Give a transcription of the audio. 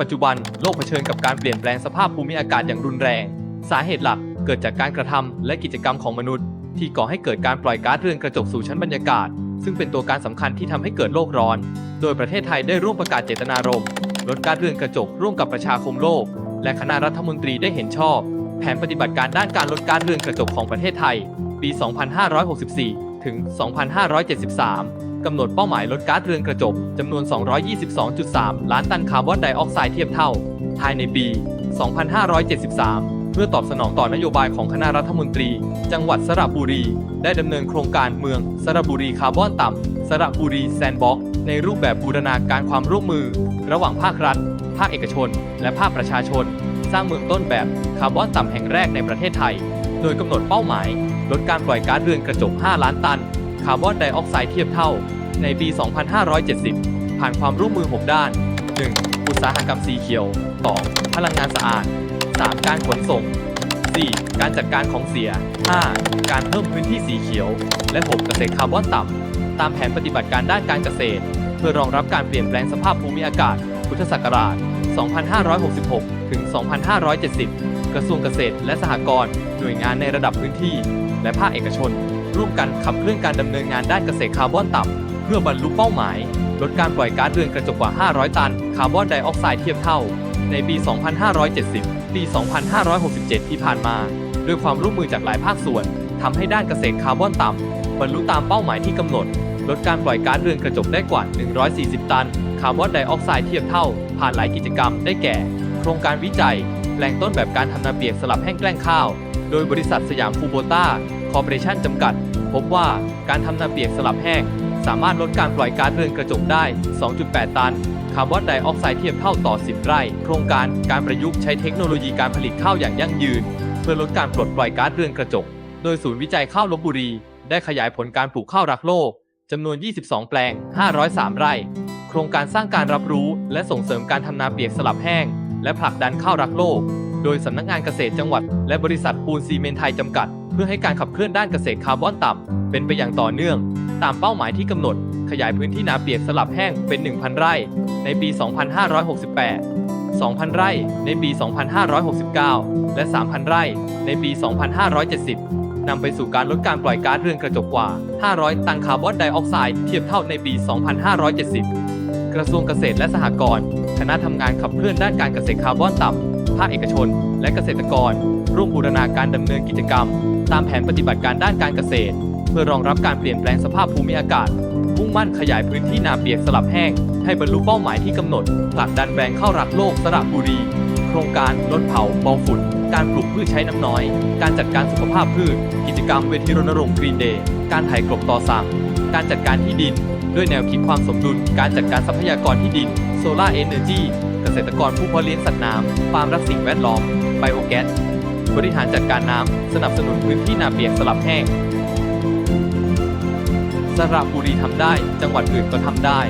ปัจจุบันโลกเผชิญกับการเปลี่ยนแปลงสภาพภูมิอากาศอย่างรุนแรง สาเหตุหลักเกิดจากการกระทำและกิจกรรมของมนุษย์ ที่ก่อให้เกิดการปล่อยก๊าซเรือนกระจกสู่ชั้นบรรยากาศ ซึ่งเป็นตัวการสำคัญที่ทำให้เกิดโลกร้อน โดยประเทศไทยได้ร่วมประกาศเจตนารมณ์ลดก๊าซเรือนกระจกร่วมกับประชาคมโลก และคณะรัฐมนตรีได้เห็นชอบ แผนปฏิบัติการด้านการลดก๊าซเรือนกระจกของประเทศไทย ปี 2564 ถึง 2573 กำหนดเป้าหมายลดก๊าซเรือนกระจกจำนวน 222.3 ล้านตันคาร์บอนไดออกไซด์เทียบเท่า ภายในปี 2573 เพื่อตอบสนองต่อนโยบายของคณะรัฐมนตรี จังหวัดสระบุรี ได้ดำเนินโครงการเมืองสระบุรีคาร์บอนต่ำสระบุรีแซนด์บ็อกซ์ในรูปแบบบูรณาการความร่วมมือ ระหว่างภาครัฐ ภาคเอกชน และภาคประชาชน สร้างเมืองต้นแบบคาร์บอนต่ำแห่งแรกในประเทศไทย โดยกำหนดเป้าหมาย ลดการปล่อยก๊าซเรือนกระจก 5 ล้านตัน คาร์บอนไดออกไซด์เทียบเท่า ในปี 2570 ผ่านความร่วมมือ 6 ด้าน 1. อุตสาหกรรมสีเขียว 2. พลังงานสะอาด 3. การขนส่ง 4. การจัดการของเสีย 5. การเพิ่มพื้นที่สีเขียว และ 6. เกษตรคาร์บอนต่ำ ตามแผนปฏิบัติการด้านการเกษตร เพื่อรองรับการเปลี่ยนแปลงสภาพภูมิอากาศ พุทธศักราช 2566 ถึง 2570 กระทรวงเกษตรและสหกรณ์ หน่วยงานในระดับพื้นที่ และภาคเอกชน ร่วมกันขับเคลื่อนการดำเนินงานด้านเกษตรคาร์บอนต่ำ เพื่อบรรลุเป้าหมาย ลดการปล่อยก๊าซเรือนกระจกกว่า 500 ตัน คาร์บอนไดออกไซด์เทียบเท่า ในปี 2570 ปี 2567 ที่ผ่านมา ด้วยความร่วมมือจากหลายภาคส่วนทำให้ด้านเกษตรคาร์บอนต่ำบรรลุตามเป้าหมายที่กำหนด ลดการปล่อยก๊าซเรือนกระจกได้กว่า 140 ตัน คาร์บอนไดออกไซด์เทียบเท่า ผ่านหลายกิจกรรม ได้แก่ โครงการวิจัยแปลงต้นแบบการทำนาเปียกสลับแห้งแกล้งข้าว โดยบริษัทสยามคูโบต้าคอร์ปอเรชั่นจำกัด พบว่าการทำนาเปียกสลับแห้ง สามารถลดการปล่อยก๊าซเรือนกระจกได้ 2.8 ตัน คาร์บอนไดออกไซด์เทียบเท่าต่อ 10 ไร่ โครงการการประยุกต์ใช้เทคโนโลยีการผลิตข้าวอย่างยั่งยืน เพื่อลดการปลดปล่อยก๊าซเรือนกระจก โดยศูนย์วิจัยข้าวลบบุรี ได้ขยายผลการปลูกข้าวรักโลกจำนวน 22 แปลง 503 ไร่ โครงการสร้างการรับรู้ และส่งเสริมการทำนาเปียกสลับแห้ง และผลักดันข้าวรักโลก โดยสำนักงานเกษตรจังหวัด และบริษัทปูนซีเมนไทยจำกัด เพื่อให้การขับเคลื่อนด้านเกษตรคาร์บอนต่ำเป็นไปอย่างต่อเนื่อง ตามเป้าหมายที่กำหนด ขยายพื้นที่นาเปียกสลับแห้งเป็น 1,000 ไร่ ในปี 2568 2,000 ไร่ในปี 2569 และ 3,000 ไร่ในปี 2570 นำไปสู่การลดการปล่อยก๊าซเรือนกระจกกว่า 500 ตันคาร์บอนไดออกไซด์เทียบเท่าในปี 2570 กระทรวงเกษตรและสหกรณ์คณะทำงานขับเคลื่อนด้านการเกษตรคาร์บอนต่ำภาคเอกชน และเกษตรกร ร่วมบูรณาการดำเนินกิจกรรม ตามแผนปฏิบัติการด้านการเกษตร พื่อรองรับการเปลี่ยนแปลงสภาพภูมิอากาศ มุ่งมั่นขยายพื้นที่นาเปียกสลับแห้ง ให้บรรลุเป้าหมายที่กำหนดผลักดันแบรนด์เข้ารักโลกสระบุรี โครงการลดเผาเบาฝุ่น การปลูกพืชใช้น้ำน้อย การจัดการสุขภาพพืช กิจกรรมเวทีรณรงค์กรีนเดย์การไถกลบต่อสั่ง การจัดการที่ดิน ด้วยแนวคิดความสมดุล การจัดการทรัพยากรที่ดินโซลาร์เอเนอร์จีเกษตรกรผู้เพาะเลี้ยงสัตว์น้ำฟาร์มรักสิ่งแวดล้อมไบโอแก๊สบริหารจัดการน้ำสนับสนุนพื้นที่นาเปียกสลับแห้ง สระบุรีทำได้ จังหวัดอื่นก็ทำได้